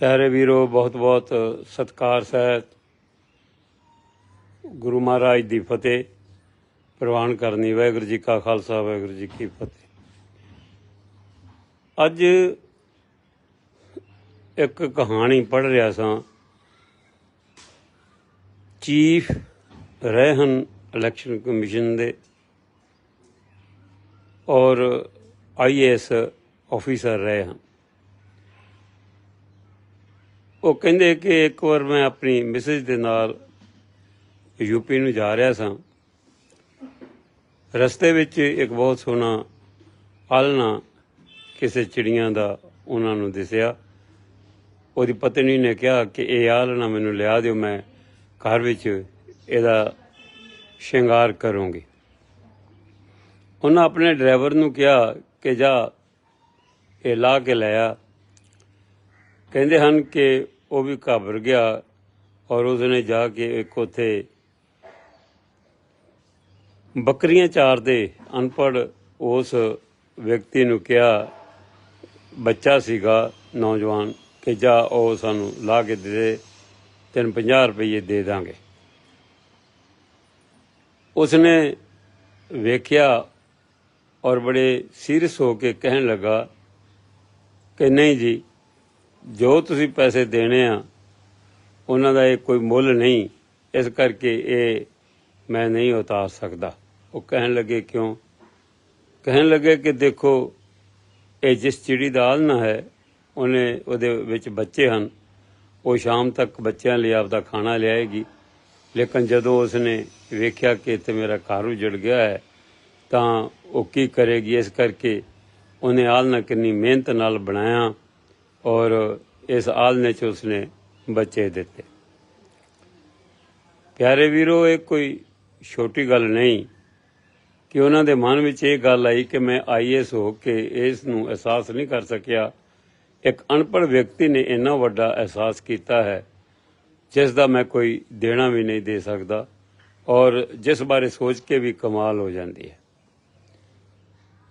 ਪਿਆਰੇ ਵੀਰੋ, ਬਹੁਤ ਬਹੁਤ ਸਤਕਾਰ ਸਹਿਤ ਗੁਰੂ ਮਹਾਰਾਜ ਦੀ ਫਤਿਹ ਪ੍ਰਵਾਨ ਕਰਨੀ। ਵਾਹਿਗੁਰੂ ਜੀ ਕਾ ਖਾਲਸਾ, ਵਾਹਿਗੁਰੂ ਜੀ ਕੀ ਫਤਿਹ। ਅੱਜ ਇੱਕ ਕਹਾਣੀ ਪੜ੍ਹ ਰਿਹਾ ਸਾਂ। ਚੀਫ ਰਹਿਨ ਇਲੈਕਸ਼ਨ ਕਮਿਸ਼ਨ ਦੇ ਔਰ ਆਈਏਐਸ ਆਫੀਸਰ ਰਹੇ ਹਨ ਉਹ ਕਹਿੰਦੇ ਕਿ ਇੱਕ ਵਾਰ ਮੈਂ ਆਪਣੀ ਮਿਸਿਸ ਦੇ ਨਾਲ ਯੂਪੀ ਨੂੰ ਜਾ ਰਿਹਾ ਸਾਂ। ਰਸਤੇ ਵਿੱਚ ਇੱਕ ਬਹੁਤ ਸੋਹਣਾ ਆਲਣਾ ਕਿਸੇ ਚਿੜੀਆਂ ਦਾ ਉਹਨਾਂ ਨੂੰ ਦਿਸਿਆ। ਉਹਦੀ ਪਤਨੀ ਨੇ ਕਿਹਾ ਕਿ ਇਹ ਆਲਣਾ ਮੈਨੂੰ ਲਿਆ ਦਿਓ, ਮੈਂ ਘਰ ਵਿੱਚ ਇਹਦਾ ਸ਼ਿੰਗਾਰ ਕਰੂੰਗੀ। ਉਹਨਾਂ ਆਪਣੇ ਡਰਾਈਵਰ ਨੂੰ ਕਿਹਾ ਕਿ ਜਾ, ਇਹ ਲਾ ਕੇ ਲਿਆ ਕਹਿੰਦੇ ਹਨ ਕਿ ਉਹ ਵੀ ਘਾਬਰ ਗਿਆ ਔਰ ਉਸਨੇ ਜਾ ਕੇ ਇੱਕ ਉਥੇ ਬੱਕਰੀਆਂ ਚਾਰਦੇ ਅਨਪੜ ਉਸ ਵਿਅਕਤੀ ਨੂੰ ਕਿਹਾ, ਬੱਚਾ ਸੀਗਾ ਨੌਜਵਾਨ ਕਿ ਜਾ ਉਹ ਸਾਨੂੰ ਲਾ ਕੇ ਦੇ ਦੇ, ਤੈਨੂੰ 50 ਰੁਪਏ ਦੇ ਦਾਂਗੇ। ਉਸਨੇ ਵੇਖਿਆ ਔਰ ਬੜੇ ਸੀਰੀਅਸ ਹੋ ਕੇ ਕਹਿਣ ਲੱਗਾ ਕਿ ਨਹੀਂ ਜੀ ਜੋ ਤੁਸੀਂ ਪੈਸੇ ਦੇਣੇ ਆ, ਉਹਨਾਂ ਦਾ ਇਹ ਕੋਈ ਮੁੱਲ ਨਹੀਂ। ਇਸ ਕਰਕੇ ਇਹ ਮੈਂ ਨਹੀਂ ਉਤਾਰ ਸਕਦਾ। ਉਹ ਕਹਿਣ ਲੱਗੇ, ਕਿਉਂ? ਕਹਿਣ ਲੱਗੇ ਕਿ ਦੇਖੋ, ਇਹ ਜਿਸ ਚਿੜੀ ਦਾ ਆਲਣਾ ਹੈ, ਉਹਨੇ ਉਹਦੇ ਵਿੱਚ ਬੱਚੇ ਹਨ। ਉਹ ਸ਼ਾਮ ਤੱਕ ਬੱਚਿਆਂ ਲਈ ਆਪਦਾ ਖਾਣਾ ਲਿਆਏਗੀ। ਲੇਕਿਨ ਜਦੋਂ ਉਸਨੇ ਵੇਖਿਆ ਕਿ ਇੱਥੇ ਮੇਰਾ ਘਰ ਉਜੜ ਗਿਆ ਹੈ, ਤਾਂ ਉਹ ਕੀ ਕਰੇਗੀ? ਇਸ ਕਰਕੇ ਉਹਨੇ ਆਲਣਾ ਕਿੰਨੀ ਮਿਹਨਤ ਨਾਲ ਬਣਾਇਆ। ਔਰ ਇਸ ਆਲਣੇ 'ਚ ਉਸਨੇ ਬੱਚੇ ਦਿੱਤੇ। ਪਿਆਰੇ ਵੀਰੋ, ਇਹ ਕੋਈ ਛੋਟੀ ਗੱਲ ਨਹੀਂ ਕਿ ਉਹਨਾਂ ਦੇ ਮਨ ਵਿੱਚ ਇਹ ਗੱਲ ਆਈ ਕਿ ਮੈਂ ਆਈਐਸ ਹੋ ਕੇ ਇਸ ਨੂੰ ਅਹਿਸਾਸ ਨਹੀਂ ਕਰ ਸਕਿਆ। ਇੱਕ ਅਨਪੜ੍ਹ ਵਿਅਕਤੀ ਨੇ ਇੰਨਾ ਵੱਡਾ ਅਹਿਸਾਸ ਕੀਤਾ ਹੈ, ਜਿਸ ਦਾ ਮੈਂ ਕੋਈ ਦੇਣਾ ਵੀ ਨਹੀਂ ਦੇ ਸਕਦਾ ਔਰ ਜਿਸ ਬਾਰੇ ਸੋਚ ਕੇ ਵੀ ਕਮਾਲ ਹੋ ਜਾਂਦੀ ਹੈ।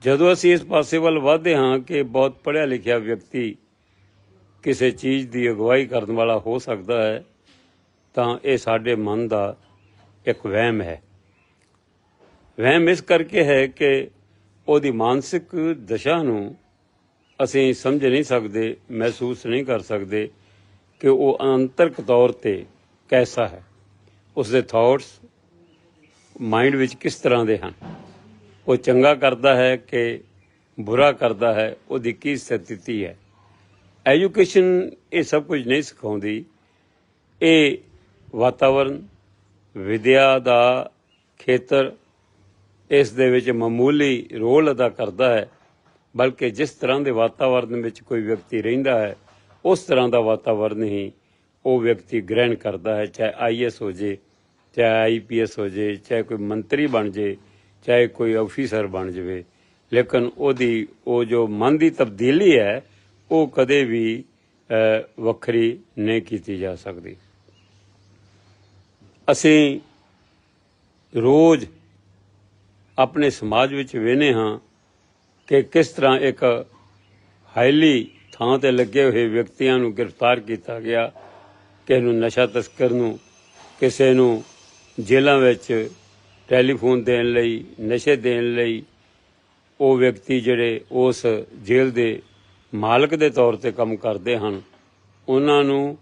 ਜਦੋਂ ਅਸੀਂ ਇਸ ਪਾਸੇ ਵੱਲ ਵਧਦੇ ਹਾਂ ਕਿ ਬਹੁਤ ਪੜ੍ਹਿਆ ਲਿਖਿਆ ਵਿਅਕਤੀ ਕਿਸੇ ਚੀਜ਼ ਦੀ ਅਗਵਾਈ ਕਰਨ ਵਾਲਾ ਹੋ ਸਕਦਾ ਹੈ, ਤਾਂ ਇਹ ਸਾਡੇ ਮਨ ਦਾ ਇੱਕ ਵਹਿਮ ਹੈ। ਵਹਿਮ ਇਸ ਕਰਕੇ ਹੈ ਕਿ ਉਹਦੀ ਮਾਨਸਿਕ ਦਸ਼ਾ ਨੂੰ ਅਸੀਂ ਸਮਝ ਨਹੀਂ ਸਕਦੇ, ਮਹਿਸੂਸ ਨਹੀਂ ਕਰ ਸਕਦੇ ਕਿ ਉਹ ਅੰਤਰਕ ਤੌਰ ਤੇ ਕੈਸਾ ਹੈ। ਉਸ ਦੇ ਥਾਟਸ ਮਾਈਂਡ ਵਿੱਚ ਕਿਸ ਤਰ੍ਹਾਂ ਦੇ ਹਨ? ਉਹ ਚੰਗਾ ਕਰਦਾ ਹੈ ਕਿ ਬੁਰਾ ਕਰਦਾ ਹੈ? ਉਹਦੀ ਕੀ ਸਥਿਤੀ ਹੈ? ਐਜੂਕੇਸ਼ਨ ਇਹ ਸਭ ਕੁਝ ਨਹੀਂ ਸਿਖਾਉਂਦੀ। ਇਹ ਵਾਤਾਵਰਣ ਵਿਦਿਆ ਦਾ ਖੇਤਰ ਇਸ ਦੇ ਵਿੱਚ ਮਾਮੂਲੀ ਰੋਲ ਅਦਾ ਕਰਦਾ ਹੈ, ਬਲਕਿ ਜਿਸ ਤਰ੍ਹਾਂ ਦੇ ਵਾਤਾਵਰਣ ਵਿੱਚ ਕੋਈ ਵਿਅਕਤੀ ਰਹਿੰਦਾ ਹੈ, ਉਸ ਤਰ੍ਹਾਂ ਦਾ ਵਾਤਾਵਰਣ ਹੀ ਉਹ ਵਿਅਕਤੀ ਗ੍ਰਹਿਣ ਕਰਦਾ ਹੈ, ਚਾਹੇ ਆਈਐਸ ਹੋ ਜੇ, ਚਾਹੇ ਆਈਪੀਐਸ ਹੋ ਜੇ, ਚਾਹੇ ਕੋਈ ਮੰਤਰੀ ਬਣ ਜੇ, ਚਾਹੇ ਕੋਈ ਅਫੀਸਰ ਬਣ ਜਾਵੇ। ਲੇਕਿਨ ਉਹਦੀ, ਉਹ ਜੋ ਮਨ ਦੀ ਤਬਦੀਲੀ ਹੈ ਉਹ ਕਦੇ ਵੀ ਵੱਖਰੀ ਨਹੀਂ ਕੀਤੀ ਜਾ ਸਕਦੀ। ਅਸੀਂ ਰੋਜ਼ ਆਪਣੇ ਸਮਾਜ ਵਿੱਚ ਵੇਨੇ ਹਾਂ ਕਿ ਕਿਸ ਤਰ੍ਹਾਂ ਇੱਕ ਹਾਈਲੀ ਥਾਂ ਤੇ ਲੱਗੇ ਹੋਏ ਵਿਅਕਤੀਆਂ ਨੂੰ ਗ੍ਰਿਫਤਾਰ ਕੀਤਾ ਗਿਆ, ਕਿਸੇ ਨੂੰ ਨਸ਼ਾ ਤਸਕਰ ਨੂੰ, ਕਿਸੇ ਨੂੰ ਜੇਲ੍ਹਾਂ ਵਿੱਚ ਟੈਲੀਫੋਨ ਦੇਣ ਲਈ, ਨਸ਼ੇ ਦੇਣ ਲਈ, ਉਹ ਵਿਅਕਤੀ ਜਿਹੜੇ ਉਸ ਜੇਲ੍ਹ ਦੇ ਮਾਲਕ ਦੇ ਤੌਰ ਤੇ ਕੰਮ ਕਰਦੇ ਹਨ, ਉਹਨਾਂ ਨੂੰ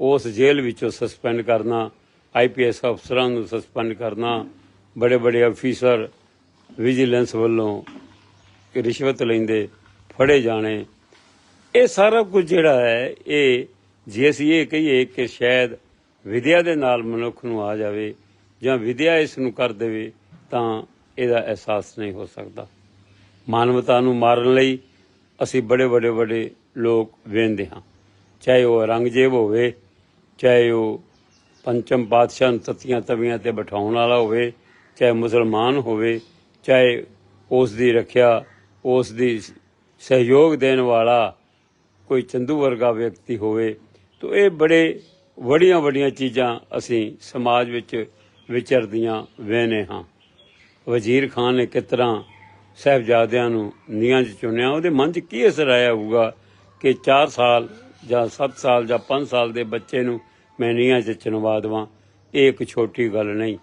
ਉਸ ਜੇਲ੍ਹ ਵਿੱਚੋਂ ਸਸਪੈਂਡ ਕਰਨਾ ਆਈਪੀਐਸ ਅਫਸਰਾਂ ਨੂੰ ਸਸਪੈਂਡ ਕਰਨਾ ਬੜੇ ਬੜੇ ਅਫੀਸਰ ਵਿਜੀਲੈਂਸ ਵੱਲੋਂ ਰਿਸ਼ਵਤ ਲੈਂਦੇ, ਫੜੇ ਜਾਣੇ। ਇਹ ਸਾਰਾ ਕੁਝ ਜਿਹੜਾ ਹੈ, ਇਹ ਜੇ ਅਸੀਂ ਇਹ ਕਹੀਏ ਕਿ ਸ਼ਾਇਦ ਵਿਦਿਆ ਦੇ ਨਾਲ ਮਨੁੱਖ ਨੂੰ ਆ ਜਾਵੇ ਜਾਂ ਵਿਦਿਆ ਇਸ ਨੂੰ ਕਰ ਦੇਵੇ, ਤਾਂ ਇਹਦਾ ਅਹਿਸਾਸ ਨਹੀਂ ਹੋ ਸਕਦਾ। ਮਾਨਵਤਾ ਨੂੰ ਮਾਰਨ ਲਈ ਅਸੀਂ ਬੜੇ ਬੜੇ ਵੱਡੇ ਲੋਕ ਵੇਂਦੇ ਹਾਂ। ਚਾਹੇ ਉਹ ਔਰੰਗਜ਼ੇਬ ਹੋਵੇ, ਚਾਹੇ ਉਹ ਪੰਚਮ ਪਾਤਸ਼ਾਹ ਨੂੰ ਤਤੀਆਂ ਤਵੀਆਂ ਤੇ ਬਿਠਾਉਣ ਵਾਲਾ ਹੋਵੇ, ਚਾਹੇ ਮੁਸਲਮਾਨ ਹੋਵੇ, ਚਾਹੇ ਉਸ ਦੀ ਰੱਖਿਆ, ਉਸ ਦੀ ਸਹਿਯੋਗ ਦੇਣ ਵਾਲਾ ਕੋਈ ਚੰਦੂ ਵਰਗਾ ਵਿਅਕਤੀ ਹੋਵੇ, ਤਾਂ ਇਹ ਬੜੇ ਵੱਡੀਆਂ ਵੱਡੀਆਂ ਚੀਜ਼ਾਂ ਅਸੀਂ ਸਮਾਜ ਵਿੱਚ ਵਿਚਰਦੀਆਂ ਵੇਨੇ ਹਾਂ। ਵਜ਼ੀਰ ਖਾਨ ਨੇ ਕਿਸ ਤਰ੍ਹਾਂ ਸਾਹਿਬਜ਼ਾਦਿਆਂ ਨੂੰ ਨੀਹਾਂ 'ਚ ਚੁਣਿਆ, ਉਹਦੇ ਮਨ 'ਚ ਕੀ ਅਸਰ ਆਇਆ ਹੋਊਗਾ ਕਿ 4 ਸਾਲ ਜਾਂ 7 ਸਾਲ ਜਾਂ 5 ਸਾਲ ਦੇ ਬੱਚੇ ਨੂੰ ਮੈਂ ਨੀਹਾਂ 'ਚ ਚੁਣਵਾ ਦੇਵਾਂ? ਇਹ ਇੱਕ ਛੋਟੀ ਗੱਲ ਨਹੀਂ।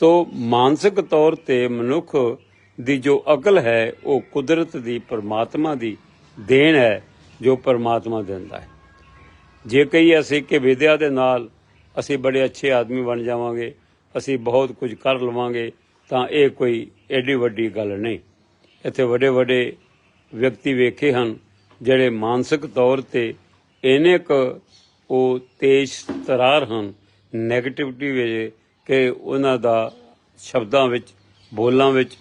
ਸੋ ਮਾਨਸਿਕ ਤੌਰ ਤੇ ਮਨੁੱਖ ਦੀ ਜੋ ਅਕਲ ਹੈ, ਉਹ ਕੁਦਰਤ ਦੀ, ਪਰਮਾਤਮਾ ਦੀ ਦੇਣ ਹੈ, ਜੋ ਪਰਮਾਤਮਾ ਦਿੰਦਾ ਹੈ। ਜੇ ਕਹੀ ਅਸੀਂ ਕਿ ਵਿਦਿਆ ਦੇ ਨਾਲ ਅਸੀਂ ਬੜੇ ਅੱਛੇ ਆਦਮੀ ਬਣ ਜਾਵਾਂਗੇ, ਅਸੀਂ ਬਹੁਤ ਕੁਝ ਕਰ ਲਵਾਂਗੇ, ਤਾਂ ਇਹ ਕੋਈ ਐਡੀ ਵੱਡੀ ਗੱਲ ਨਹੀਂ। ਇੱਥੇ ਵੱਡੇ ਵੱਡੇ ਵਿਅਕਤੀ ਵੇਖੇ ਹਨ, ਜਿਹੜੇ ਮਾਨਸਿਕ ਤੌਰ ਤੇ ਇੰਨੇ ਕੁ ਉਹ ਤੇਜ਼ ਤਰਾਰ ਹਨ 네ਗੇਟਿਵਿਟੀ ਵਿੱਚ ਕਿ ਉਹਨਾਂ ਦਾ ਸ਼ਬਦਾਂ ਵਿੱਚ, ਬੋਲਾਂ ਵਿੱਚ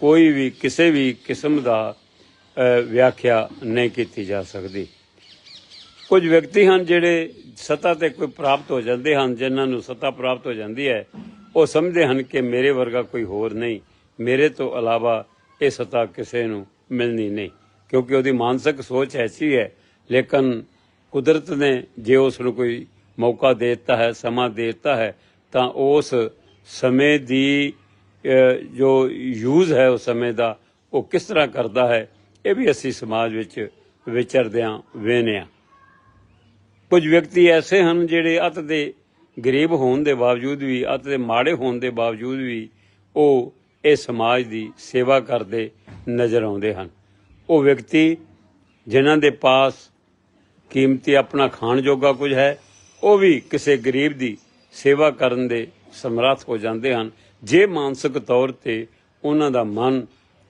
ਕੋਈ ਵੀ ਕਿਸੇ ਵੀ ਕਿਸਮ ਦਾ ਵਿਆਖਿਆ ਨਹੀਂ ਕੀਤੀ ਜਾ ਸਕਦੀ। ਕੁਝ ਵਿਅਕਤੀ ਹਨ ਜਿਹੜੇ ਸੱਤਾ ਤੇ ਕੋਈ ਪ੍ਰਾਪਤ ਹੋ ਜਾਂਦੇ ਹਨ, ਜਿਨ੍ਹਾਂ ਨੂੰ ਸੱਤਾ ਪ੍ਰਾਪਤ ਹੋ ਜਾਂਦੀ ਹੈ। ਉਹ ਸਮਝਦੇ ਹਨ ਕਿ ਮੇਰੇ ਵਰਗਾ ਕੋਈ ਹੋਰ ਨਹੀਂ। ਮੇਰੇ ਤੋਂ ਇਲਾਵਾ ਇਹ ਸੱਤਾ ਕਿਸੇ ਨੂੰ ਮਿਲਣੀ ਨਹੀਂ। ਕਿਉਂਕਿ ਉਹਦੀ ਮਾਨਸਿਕ ਸੋਚ ਐਸੀ ਹੈ, ਲੇਕਿਨ ਕੁਦਰਤ ਨੇ ਜੇ ਉਸ ਨੂੰ ਕੋਈ ਮੌਕਾ ਦੇ ਦਿੱਤਾ ਹੈ, ਸਮਾਂ ਦੇ ਦਿੱਤਾ ਹੈ, ਤਾਂ ਉਸ ਸਮੇਂ ਦੀ ਜੋ ਯੂਜ਼ ਹੈ ਉਸ ਸਮੇਂ ਦਾ, ਉਹ ਕਿਸ ਤਰ੍ਹਾਂ ਕਰਦਾ ਹੈ, ਇਹ ਵੀ ਅਸੀਂ ਸਮਾਜ ਵਿੱਚ ਵਿਚਰਦਿਆਂ ਵੇਖਦੇ ਹਾਂ। ਕੁਝ ਵਿਅਕਤੀ ਐਸੇ ਹਨ ਜਿਹੜੇ ਅਤ ਦੇ ਗਰੀਬ ਹੋਣ ਦੇ ਬਾਵਜੂਦ ਵੀ, ਅਤ ਦੇ ਮਾੜੇ ਹੋਣ ਦੇ ਬਾਵਜੂਦ ਵੀ ਉਹ ਇਹ ਸਮਾਜ ਦੀ ਸੇਵਾ ਕਰਦੇ ਨਜ਼ਰ ਆਉਂਦੇ ਹਨ। ਉਹ ਵਿਅਕਤੀ ਜਿਨ੍ਹਾਂ ਦੇ ਪਾਸ ਕੀਮਤੀ ਆਪਣਾ ਖਾਣ ਜੋਗਾ ਕੁਝ ਹੈ, ਉਹ ਵੀ ਕਿਸੇ ਗਰੀਬ ਦੀ ਸੇਵਾ ਕਰਨ ਦੇ ਸਮਰੱਥ ਹੋ ਜਾਂਦੇ ਹਨ। ਜੇ ਮਾਨਸਿਕ ਤੌਰ ਤੇ ਉਹਨਾਂ ਦਾ ਮਨ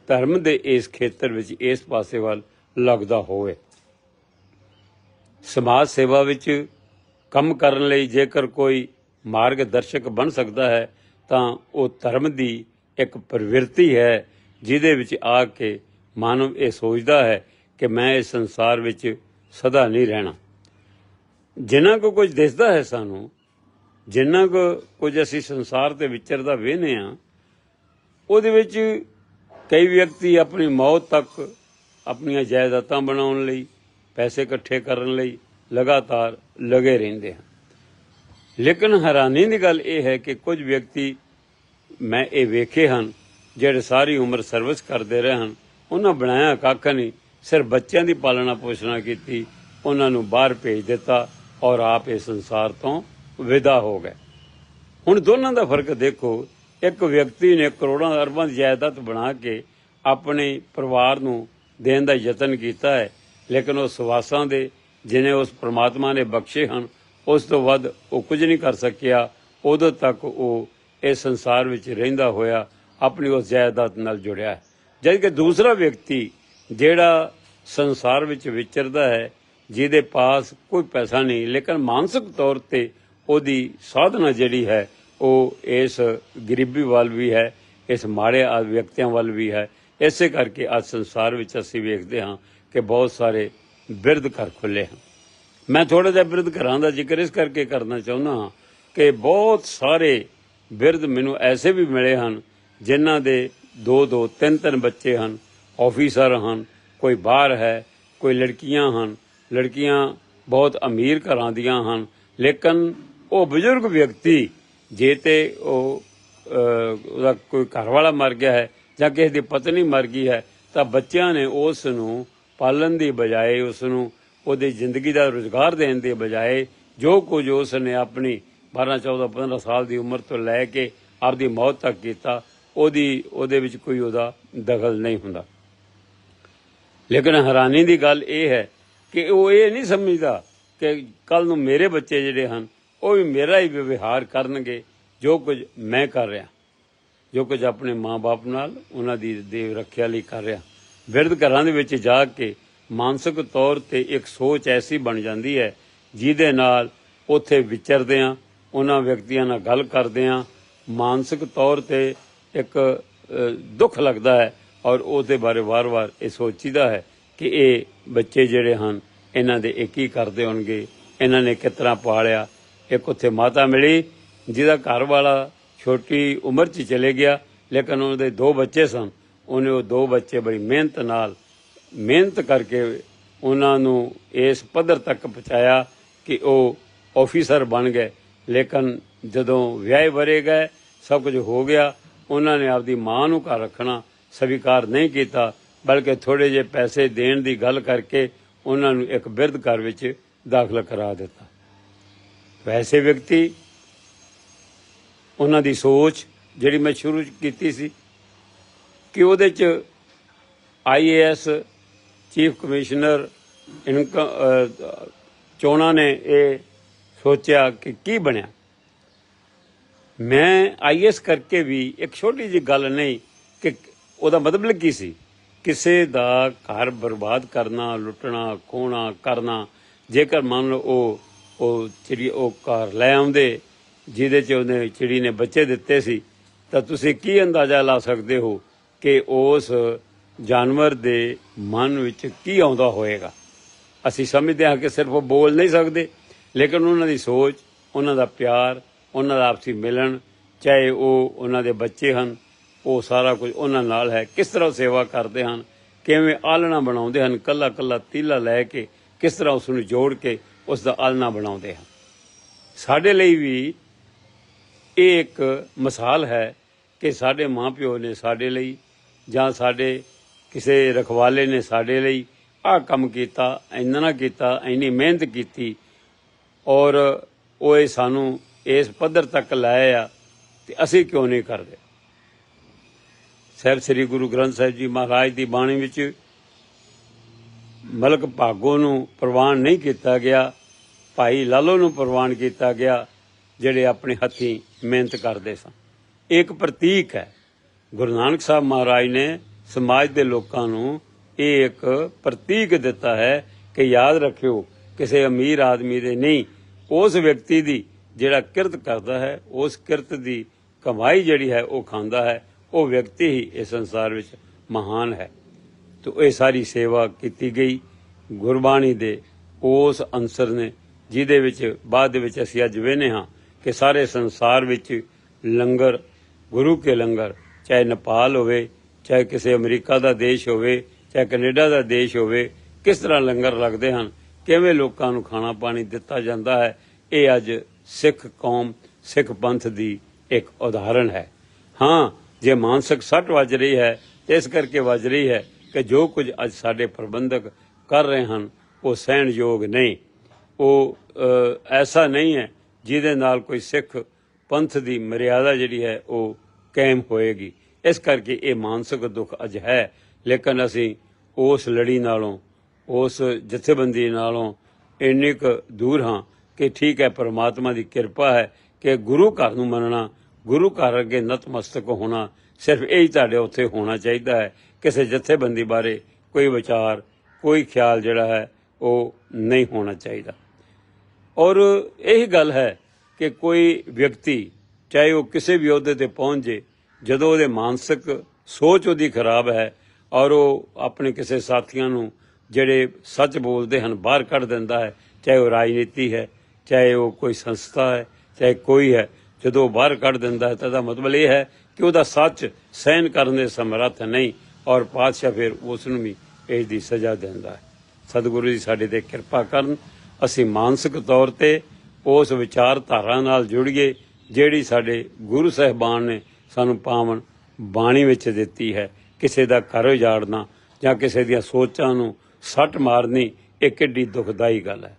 ਧਰਮ ਦੇ ਇਸ ਖੇਤਰ ਵਿੱਚ, ਇਸ ਪਾਸੇ ਵੱਲ ਲੱਗਦਾ ਹੋਵੇ। ਸਮਾਜ ਸੇਵਾ ਵਿੱਚ ਕੰਮ ਕਰਨ ਲਈ ਜੇਕਰ ਕੋਈ ਮਾਰਗਦਰਸ਼ਕ ਬਣ ਸਕਦਾ ਹੈ, ਤਾਂ ਉਹ ਧਰਮ ਦੀ ਇੱਕ ਪ੍ਰਵਿਰਤੀ ਹੈ ਜਿਹਦੇ ਵਿੱਚ ਆ ਕੇ ਮਾਨਵ ਇਹ ਸੋਚਦਾ ਹੈ ਕਿ ਮੈਂ ਇਸ ਸੰਸਾਰ ਵਿੱਚ ਸਦਾ ਨਹੀਂ ਰਹਿਣਾ। ਜਿੰਨਾ ਕੋ ਕੁਝ ਦਿਸਦਾ ਹੈ ਸਾਨੂੰ, ਜਿੰਨਾ ਕੋ ਕੁਝ ਅਸੀਂ ਸੰਸਾਰ ਤੇ ਵਿਚਰਦਾ ਵੇਖਨੇ ਆ, ਉਹਦੇ ਵਿੱਚ ਕਈ ਵਿਅਕਤੀ ਆਪਣੀ ਮੌਤ ਤੱਕ ਆਪਣੀਆਂ ਜਾਇਦਾਦਾਂ ਬਣਾਉਣ ਲਈ, ਪੈਸੇ ਇਕੱਠੇ ਕਰਨ ਲਈ ਲਗਾਤਾਰ ਲਗੇ ਰਹਿੰਦੇ ਹਨ ਲੇਕਿਨ ਹੈਰਾਨੀ ਦੀ ਗੱਲ ਇਹ ਹੈ ਕਿ ਕੁਝ ਵਿਅਕਤੀ ਮੈਂ ਇਹ ਵੇਖੇ ਹਨ, ਜਿਹੜੇ ਸਾਰੀ ਉਮਰ ਸਰਵਿਸ ਕਰਦੇ ਰਹੇ ਹਨ। ਉਹਨਾਂ ਬਣਾਇਆ ਕੱਖ ਨਹੀਂ, ਸਿਰਫ ਬੱਚਿਆਂ ਦੀ ਪਾਲਣਾ ਪੋਸ਼ਣਾ ਕੀਤੀ, ਉਹਨਾਂ ਨੂੰ ਬਾਹਰ ਭੇਜ ਦਿੱਤਾ ਔਰ ਆਪ ਇਸ ਸੰਸਾਰ ਤੋਂ ਵਿਦਾ ਹੋ ਗਏ। ਹੁਣ ਦੋਨਾਂ ਦਾ ਫ਼ਰਕ ਦੇਖੋ, ਇੱਕ ਵਿਅਕਤੀ ਨੇ ਕਰੋੜਾਂ ਅਰਬਾਂ ਦੀ ਜਾਇਦਾਦ ਬਣਾ ਕੇ ਆਪਣੇ ਪਰਿਵਾਰ ਨੂੰ ਦੇਣ ਦਾ ਯਤਨ ਕੀਤਾ ਹੈ, ਲੇਕਿਨ ਉਹ ਸਵਾਸਾਂ ਦੇ, ਜਿਨੇ ਉਸ ਪ੍ਰਮਾਤਮਾ ਨੇ ਬਖਸ਼ੇ ਹਨ, ਉਸ ਤੋਂ ਵੱਧ ਉਹ ਕੁਝ ਨਹੀਂ ਕਰ ਸਕਿਆ। ਉਦੋਂ ਤੱਕ ਉਹ ਇਸ ਸੰਸਾਰ ਵਿੱਚ ਰਹਿੰਦਾ ਹੋਇਆ ਆਪਣੀ ਉਸ ਜਾਇਦਾਦ ਨਾਲ ਜੁੜਿਆ ਹੈ। ਜਦ ਕਿ ਦੂਸਰਾ ਵਿਅਕਤੀ ਜਿਹੜਾ ਸੰਸਾਰ ਵਿੱਚ ਵਿਚਰਦਾ ਹੈ, ਜਿਹਦੇ ਪਾਸ ਕੋਈ ਪੈਸਾ ਨਹੀਂ, ਲੇਕਿਨ ਮਾਨਸਿਕ ਤੌਰ ਤੇ ਉਹਦੀ ਸਾਧਨਾ ਜਿਹੜੀ ਹੈ, ਉਹ ਇਸ ਗਰੀਬੀ ਵੱਲ ਵੀ ਹੈ, ਇਸ ਮਾੜੇ ਆ ਵਿਅਕਤੀਆਂ ਵੱਲ ਵੀ ਹੈ। ਇਸੇ ਕਰਕੇ ਅੱਜ ਸੰਸਾਰ ਵਿੱਚ ਅਸੀਂ ਵੇਖਦੇ ਹਾਂ ਕਿ ਬਹੁਤ ਸਾਰੇ ਬਿਰਧ ਘਰ ਖੁੱਲੇ ਹਨ। ਮੈਂ ਥੋੜਾ ਜਿਹਾ ਬਿਰਧ ਘਰਾਂ ਦਾ ਜ਼ਿਕਰ ਇਸ ਕਰਕੇ ਕਰਨਾ ਚਾਹੁੰਦਾ ਹਾਂ ਕਿ ਬਹੁਤ ਸਾਰੇ ਬਿਰਧ ਮੈਨੂੰ ਐਸੇ ਵੀ ਮਿਲੇ ਹਨ, ਜਿਨ੍ਹਾਂ ਦੇ ਦੋ ਦੋ ਤਿੰਨ ਤਿੰਨ ਬੱਚੇ ਹਨ ਆਫੀਸਰ ਹਨ, ਕੋਈ ਬਾਹਰ ਹੈ, ਕੋਈ ਲੜਕੀਆਂ ਹਨ। ਲੜਕੀਆਂ ਬਹੁਤ ਅਮੀਰ ਘਰਾਂ ਦੀਆਂ ਹਨ, ਲੇਕਿਨ ਉਹ ਬਜ਼ੁਰਗ ਵਿਅਕਤੀ, ਜੇ ਤੇ ਉਹ ਉਹਦਾ ਕੋਈ ਘਰ ਵਾਲਾ ਮਰ ਗਿਆ ਹੈ ਜਾਂ ਕਿਸੇ ਦੀ ਪਤਨੀ ਮਰ ਗਈ ਹੈ, ਤਾਂ ਬੱਚਿਆਂ ਨੇ ਉਸ ਨੂੰ ਪਾਲਣ ਦੀ ਬਜਾਏ, ਉਸ ਨੂੰ ਉਹਦੀ ਜ਼ਿੰਦਗੀ ਦਾ ਰੁਜ਼ਗਾਰ ਦੇਣ ਦੀ ਬਜਾਏ ਜੋ ਕੁਝ ਉਸ ਨੇ ਆਪਣੀ 12 14 15 ਸਾਲ ਦੀ ਉਮਰ ਤੋਂ ਲੈ ਕੇ ਆਪਦੀ ਮੌਤ ਤੱਕ ਕੀਤਾ, ਉਹਦੀ, ਉਹਦੇ ਵਿੱਚ ਕੋਈ ਉਹਦਾ ਦਖਲ ਨਹੀਂ ਹੁੰਦਾ। ਲੇਕਿਨ ਹੈਰਾਨੀ ਦੀ ਗੱਲ ਇਹ ਹੈ ਕਿ ਉਹ ਇਹ ਨਹੀਂ ਸਮਝਦਾ ਕਿ ਕੱਲ ਨੂੰ ਮੇਰੇ ਬੱਚੇ ਜਿਹੜੇ ਹਨ, ਉਹ ਵੀ ਮੇਰਾ ਹੀ ਵਿਵਹਾਰ ਕਰਨਗੇ, ਜੋ ਕੁਝ ਮੈਂ ਕਰ ਰਿਹਾ। ਜੋ ਕੁਝ ਆਪਣੇ ਮਾਪੇ ਨਾਲ, ਉਹਨਾਂ ਦੀ ਦੇਵ ਰੱਖਿਆ ਲਈ ਕਰ ਰਿਹਾ। ਬਿਰਧ ਘਰਾਂ ਦੇ ਵਿੱਚ ਜਾ ਕੇ ਮਾਨਸਿਕ ਤੌਰ ਤੇ ਇੱਕ ਸੋਚ ਐਸੀ ਬਣ ਜਾਂਦੀ ਹੈ, ਜਿਹਦੇ ਨਾਲ ਉੱਥੇ ਵਿਚਰਦਿਆਂ ਉਹਨਾਂ ਵਿਅਕਤੀਆਂ ਨਾਲ ਗੱਲ ਕਰਦੇ ਕਰਦਿਆਂ ਮਾਨਸਿਕ ਤੌਰ ਤੇ ਇੱਕ ਦੁੱਖ ਲੱਗਦਾ ਹੈ ਔਰ ਉਹਦੇ ਬਾਰੇ ਵਾਰ-ਵਾਰ ਇਹ ਸੋਚੀਦਾ ਹੈ ਕਿ ਇਹ ਬੱਚੇ ਜਿਹੜੇ ਹਨ, ਇਹਨਾਂ ਦੇ ਇਹ ਕੀ ਕਰਦੇ ਹੋਣਗੇ, ਇਹਨਾਂ ਨੇ ਕਿਸ ਤਰ੍ਹਾਂ ਪਾਲਿਆ। ਇੱਕ ਉੱਥੇ ਮਾਤਾ ਮਿਲੀ, ਜਿਹਦਾ ਘਰ ਵਾਲਾ ਛੋਟੀ ਉਮਰ 'ਚ ਚਲੇ ਗਿਆ, ਲੇਕਿਨ ਉਹਦੇ ਦੋ ਬੱਚੇ ਸਨ। ਉਹਨੇ ਉਹ ਦੋ ਬੱਚੇ ਬੜੀ ਮਿਹਨਤ ਨਾਲ, ਮਿਹਨਤ ਕਰਕੇ ਉਹਨਾਂ ਨੂੰ ਇਸ ਪੱਧਰ ਤੱਕ ਪਹੁੰਚਾਇਆ ਕਿ ਉਹ ਆਫੀਸਰ ਬਣ ਗਏ। ਲੇਕਿਨ ਜਦੋਂ ਵਿਆਹ ਵਰੇ ਗਏ, ਸਭ ਕੁਝ ਹੋ ਗਿਆ, ਉਹਨਾਂ ਨੇ ਆਪਦੀ ਮਾਂ ਨੂੰ ਘਰ ਰੱਖਣਾ ਸਵੀਕਾਰ ਨਹੀਂ ਕੀਤਾ, ਬਲਕਿ ਥੋੜੇ ਜਿਹੇ ਪੈਸੇ ਦੇਣ ਦੀ ਗੱਲ ਕਰਕੇ ਉਹਨਾਂ ਨੂੰ ਇੱਕ ਬਿਰਧ ਘਰ ਵਿੱਚ ਦਾਖਲ ਕਰਾ ਦਿੱਤਾ। ਵੈਸੇ ਵਿਅਕਤੀ, ਉਹਨਾਂ ਦੀ ਸੋਚ ਜਿਹੜੀ ਮੈਂ ਸ਼ੁਰੂ 'ਚ ਕੀਤੀ ਸੀ ਕਿ ਉਹਦੇ 'ਚ ਆਈਏਐਸ ਚੀਫ ਕਮਿਸ਼ਨਰ, ਇਨਕਮ ਚੋਣਾਂ ਨੇ ਇਹ ਸੋਚਿਆ ਕਿ ਕੀ ਬਣਿਆ। ਮੈਂ ਆਈਐਸ ਕਰਕੇ ਵੀ ਇੱਕ ਛੋਟੀ ਜਿਹੀ ਗੱਲ ਨਹੀਂ ਕਿ ਉਹਦਾ ਮਤਲਬ ਕੀ ਸੀ। ਕਿਸੇ ਦਾ ਘਰ ਬਰਬਾਦ ਕਰਨਾ, ਲੁੱਟਣਾ, ਖੋਣਾ, ਕਰਨਾ, ਜੇਕਰ ਮੰਨ ਲਓ ਉਹ ਉਹ ਚਿੜੀ ਉਹ ਘਰ ਲੈ ਆਉਂਦੇ, ਜਿਹਦੇ ਚ ਉਹਨੇ ਚਿੜੀ ਨੇ ਬੱਚੇ ਦਿੱਤੇ ਸੀ, ਤਾਂ ਤੁਸੀਂ ਕੀ ਅੰਦਾਜ਼ਾ ਲਾ ਸਕਦੇ ਹੋ ਕਿ ਉਸ ਜਾਨਵਰ ਦੇ ਮਨ ਵਿੱਚ ਕੀ ਆਉਂਦਾ ਹੋਏਗਾ? ਅਸੀਂ ਸਮਝਦੇ ਹਾਂ ਕਿ ਸਿਰਫ ਉਹ ਬੋਲ ਨਹੀਂ ਸਕਦੇ। ਲੇਕਿਨ ਉਹਨਾਂ ਦੀ ਸੋਚ, ਉਹਨਾਂ ਦਾ ਪਿਆਰ, ਉਹਨਾਂ ਦਾ ਆਪਸੀ ਮਿਲਣ, ਚਾਹੇ ਉਹ ਉਹਨਾਂ ਦੇ ਬੱਚੇ ਹਨ, ਉਹ ਸਾਰਾ ਕੁਝ ਉਹਨਾਂ ਨਾਲ ਹੈ। ਕਿਸ ਤਰ੍ਹਾਂ ਸੇਵਾ ਕਰਦੇ ਹਨ, ਕਿਵੇਂ ਆਲਣਾ ਬਣਾਉਂਦੇ ਹਨ ਕੱਲਾ ਕੱਲਾ ਤੀਲਾ ਲੈ ਕੇ ਕਿਸ ਤਰ੍ਹਾਂ ਉਸ ਨੂੰ ਜੋੜ ਕੇ ਉਸ ਦਾ ਆਲਣਾ ਬਣਾਉਂਦੇ ਹਨ। ਸਾਡੇ ਲਈ ਵੀ ਇਹ ਇੱਕ ਮਿਸਾਲ ਹੈ ਕਿ ਸਾਡੇ ਮਾਪਿਓ ਨੇ ਸਾਡੇ ਲਈ ਜਾਂ ਸਾਡੇ ਕਿਸੇ ਰਖਵਾਲੇ ਨੇ ਸਾਡੇ ਲਈ ਆਹ ਕੰਮ ਕੀਤਾ, ਇੰਨਾ ਨਾ ਕੀਤਾ, ਇੰਨੀ ਮਿਹਨਤ ਕੀਤੀ ਔਰ ਉਹ ਇਹ ਸਾਨੂੰ ਇਸ ਪੱਧਰ ਤੱਕ ਲਾਏ ਆ ਤੇ ਅਸੀਂ ਕਿਉਂ ਨਹੀਂ ਕਰਦੇ। ਸਾਹਿਬ ਸ੍ਰੀ ਗੁਰੂ ਗ੍ਰੰਥ ਸਾਹਿਬ ਜੀ ਮਹਾਰਾਜ ਦੀ ਬਾਣੀ ਵਿੱਚ ਮਲਕ ਭਾਗੋ ਨੂੰ ਪ੍ਰਵਾਨ ਨਹੀਂ ਕੀਤਾ ਗਿਆ, ਭਾਈ ਲਾਲੋ ਨੂੰ ਪ੍ਰਵਾਨ ਕੀਤਾ ਗਿਆ, ਜਿਹੜੇ ਆਪਣੇ ਹੱਥੀਂ ਮਿਹਨਤ ਕਰਦੇ ਸਨ। ਇਹ ਇੱਕ ਪ੍ਰਤੀਕ ਹੈ। ਗੁਰੂ ਨਾਨਕ ਸਾਹਿਬ ਮਹਾਰਾਜ ਨੇ ਸਮਾਜ ਦੇ ਲੋਕਾਂ ਨੂੰ ਇਹ ਇੱਕ ਪ੍ਰਤੀਕ ਦਿੱਤਾ ਹੈ ਕਿ ਯਾਦ ਰੱਖਿਓ, ਕਿਸੇ ਅਮੀਰ ਆਦਮੀ ਦੇ ਨਹੀਂ ਉਸ ਵਿਅਕਤੀ ਦੀ ਜਿਹੜਾ ਕਿਰਤ ਕਰਦਾ ਹੈ, ਉਸ ਕਿਰਤ ਦੀ ਕਮਾਈ ਜਿਹੜੀ ਹੈ, ਉਹ ਖਾਂਦਾ ਹੈ, ਉਹ ਵਿਅਕਤੀ ਹੀ ਇਸ ਸੰਸਾਰ ਵਿੱਚ ਮਹਾਨ ਹੈ। ਤੋ ਇਹ ਸਾਰੀ ਸੇਵਾ ਕੀਤੀ ਗਈ। ਗੁਰਬਾਣੀ ਦੇ ਉਸ ਅੰਸਰ ਨੇ, ਜਿਹਦੇ ਵਿੱਚ ਬਾਅਦ ਦੇ ਵਿੱਚ ਅਸੀਂ ਅੱਜ ਵੇਨੇ ਹਾਂ ਕਿ ਸਾਰੇ ਸੰਸਾਰ ਵਿੱਚ ਲੰਗਰ, ਗੁਰੂ ਕੇ ਲੰਗਰ, ਚਾਹੇ ਨੇਪਾਲ ਹੋਵੇ, ਚਾਹੇ ਕਿਸੇ ਅਮਰੀਕਾ ਦਾ ਦੇਸ਼ ਹੋਵੇ, ਚਾਹੇ ਕੈਨੇਡਾ ਦਾ ਦੇਸ਼ ਹੋਵੇ, ਕਿਸ ਤਰ੍ਹਾਂ ਲੰਗਰ ਲੱਗਦੇ ਹਨ ਕਿਵੇਂ ਲੋਕਾਂ ਨੂੰ ਖਾਣਾ ਪਾਣੀ ਦਿੱਤਾ ਜਾਂਦਾ ਹੈ, ਇਹ ਅੱਜ ਸਿੱਖ ਕੌਮ, ਸਿੱਖ ਪੰਥ ਦੀ ਇੱਕ ਉਦਾਹਰਣ ਹੈ। ਹਾਂ, ਜੇ ਮਾਨਸਿਕ ਸੱਟ ਵੱਜ ਰਹੀ ਹੈ, ਇਸ ਕਰਕੇ ਵੱਜ ਰਹੀ ਹੈ ਕਿ ਜੋ ਕੁਝ ਅੱਜ ਸਾਡੇ ਪ੍ਰਬੰਧਕ ਕਰ ਰਹੇ ਹਨ, ਉਹ ਸਹਿਣਯੋਗ ਨਹੀਂ। ਉਹ ਐਸਾ ਨਹੀਂ ਹੈ ਜਿਹਦੇ ਨਾਲ ਕੋਈ ਸਿੱਖ ਪੰਥ ਦੀ ਮਰਿਆਦਾ ਜਿਹੜੀ ਹੈ, ਉਹ ਕਾਇਮ ਹੋਏਗੀ। ਇਸ ਕਰਕੇ ਇਹ ਮਾਨਸਿਕ ਦੁੱਖ ਅੱਜ ਹੈ, ਲੇਕਿਨ ਅਸੀਂ ਉਸ ਲੜੀ ਨਾਲੋਂ ਉਸ ਜਥੇਬੰਦੀ ਨਾਲੋਂ ਇੰਨੇ ਕੁ ਦੂਰ ਹਾਂ ਕਿ ਠੀਕ ਹੈ, ਪਰਮਾਤਮਾ ਦੀ ਕਿਰਪਾ ਹੈ ਕਿ ਗੁਰੂ ਘਰ ਨੂੰ ਮੰਨਣਾ, ਗੁਰੂ ਘਰ ਅੱਗੇ ਨਤਮਸਤਕ ਹੋਣਾ ਸਿਰਫ ਇਹੀ ਤੁਹਾਡੇ ਉੱਥੇ ਹੋਣਾ ਚਾਹੀਦਾ ਹੈ। ਕਿਸੇ ਜਥੇਬੰਦੀ ਬਾਰੇ ਕੋਈ ਵਿਚਾਰ, ਕੋਈ ਖਿਆਲ ਜਿਹੜਾ ਹੈ, ਉਹ ਨਹੀਂ ਹੋਣਾ ਚਾਹੀਦਾ। ਔਰ ਇਹੀ ਗੱਲ ਹੈ ਕਿ ਕੋਈ ਵਿਅਕਤੀ, ਚਾਹੇ ਉਹ ਕਿਸੇ ਵੀ ਅਹੁਦੇ ਤੇ ਪਹੁੰਚ ਜੇ, ਜਦੋਂ ਉਹਦੇ ਮਾਨਸਿਕ ਸੋਚ ਉਹਦੀ ਖਰਾਬ ਹੈ ਔਰ ਉਹ ਆਪਣੇ ਕਿਸੇ ਸਾਥੀਆਂ ਨੂੰ ਜਿਹੜੇ ਸੱਚ ਬੋਲਦੇ ਹਨ, ਬਾਹਰ ਕੱਢ ਦਿੰਦਾ ਹੈ, ਚਾਹੇ ਉਹ ਰਾਜਨੀਤੀ ਹੈ, ਚਾਹੇ ਉਹ ਕੋਈ ਸੰਸਥਾ ਹੈ, ਚਾਹੇ ਕੋਈ ਹੈ, ਜਦੋਂ ਉਹ ਬਾਹਰ ਕੱਢ ਦਿੰਦਾ ਹੈ ਤਾਂ ਇਹਦਾ ਮਤਲਬ ਇਹ ਹੈ ਕਿ ਉਹਦਾ ਸੱਚ ਸਹਿਨ ਕਰਨ ਦੇ ਸਮਰੱਥ ਨਹੀਂ ਔਰ ਪਾਤਸ਼ਾਹ ਫਿਰ ਉਸ ਨੂੰ ਵੀ ਇਸ ਦੀ ਸਜ਼ਾ ਦਿੰਦਾ ਹੈ। ਸਤਿਗੁਰੂ ਜੀ ਸਾਡੇ ਤੇ ਕਿਰਪਾ ਕਰਨ, ਅਸੀਂ ਮਾਨਸਿਕ ਤੌਰ ਤੇ ਉਸ ਵਿਚਾਰਧਾਰਾ ਨਾਲ ਜੁੜੀਏ ਜਿਹੜੀ ਸਾਡੇ ਗੁਰੂ ਸਾਹਿਬਾਨ ਨੇ ਸਾਨੂੰ ਪਾਵਨ ਬਾਣੀ ਵਿੱਚ ਦਿੱਤੀ ਹੈ, ਕਿਸੇ ਦਾ ਘਰ ਉਜਾੜਨਾ ਜਾਂ ਕਿਸੇ ਦੀਆਂ ਸੋਚਾਂ ਨੂੰ ਸੱਟ ਮਾਰਨੀ ਇਹ ਕਿੱਡੀ ਦੁਖਦਾਈ ਗੱਲ ਹੈ।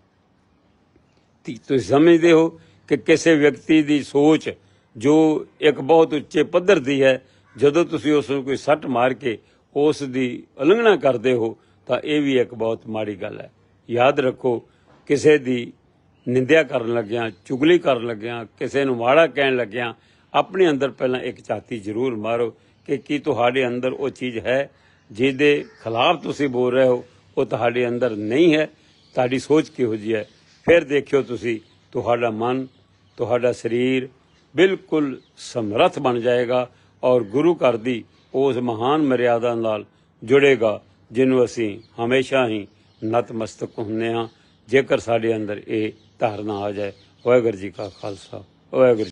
ਤੀ- ਤੁਸੀਂ ਸਮਝਦੇ ਹੋ ਕਿ ਕਿਸੇ ਵਿਅਕਤੀ ਦੀ ਸੋਚ ਜੋ ਇੱਕ ਬਹੁਤ ਉੱਚੇ ਪੱਧਰ ਦੀ ਹੈ, ਜਦੋਂ ਤੁਸੀਂ ਉਸ ਨੂੰ ਕੋਈ ਸੱਟ ਮਾਰ ਕੇ ਉਸ ਦੀ ਉਲੰਘਣਾ ਕਰਦੇ ਹੋ, ਤਾਂ ਇਹ ਵੀ ਇੱਕ ਬਹੁਤ ਮਾੜੀ ਗੱਲ ਹੈ। ਯਾਦ ਰੱਖੋ, ਕਿਸੇ ਦੀ ਨਿੰਦਿਆ ਕਰਨ ਲੱਗਿਆਂ, ਚੁਗਲੀ ਕਰਨ ਲੱਗਿਆਂ, ਕਿਸੇ ਨੂੰ ਮਾੜਾ ਕਹਿਣ ਲੱਗਿਆਂ, ਆਪਣੇ ਅੰਦਰ ਪਹਿਲਾਂ ਇੱਕ ਝਾਤੀ ਜ਼ਰੂਰ ਮਾਰੋ ਕਿ ਕੀ ਤੁਹਾਡੇ ਅੰਦਰ ਉਹ ਚੀਜ਼ ਹੈ ਜਿਹਦੇ ਖਿਲਾਫ ਤੁਸੀਂ ਬੋਲ ਰਹੇ ਹੋ। ਉਹ ਤੁਹਾਡੇ ਅੰਦਰ ਨਹੀਂ ਹੈ, ਤੁਹਾਡੀ ਸੋਚ ਕਿਹੋ ਜਿਹੀ ਹੈ? ਫਿਰ ਦੇਖਿਓ ਤੁਸੀਂ, ਤੁਹਾਡਾ ਮਨ, ਤੁਹਾਡਾ ਸਰੀਰ ਬਿਲਕੁਲ ਸਮਰੱਥ ਬਣ ਜਾਏਗਾ ਔਰ ਗੁਰੂ ਘਰ ਦੀ ਉਸ ਮਹਾਨ ਮਰਿਆਦਾ ਨਾਲ ਜੁੜੇਗਾ, ਜਿਹਨੂੰ ਅਸੀਂ ਹਮੇਸ਼ਾ ਹੀ ਨਤਮਸਤਕ ਹੁੰਨੇ ਹਾਂ। ਜੇਕਰ ਸਾਡੇ ਅੰਦਰ ਇਹ ਧਾਰਨਾ ਆ ਜਾਏ, ਵਾਹਿਗੁਰੂ ਜੀ ਕਾ ਖਾਲਸਾ, ਵਾਹਿਗੁਰੂ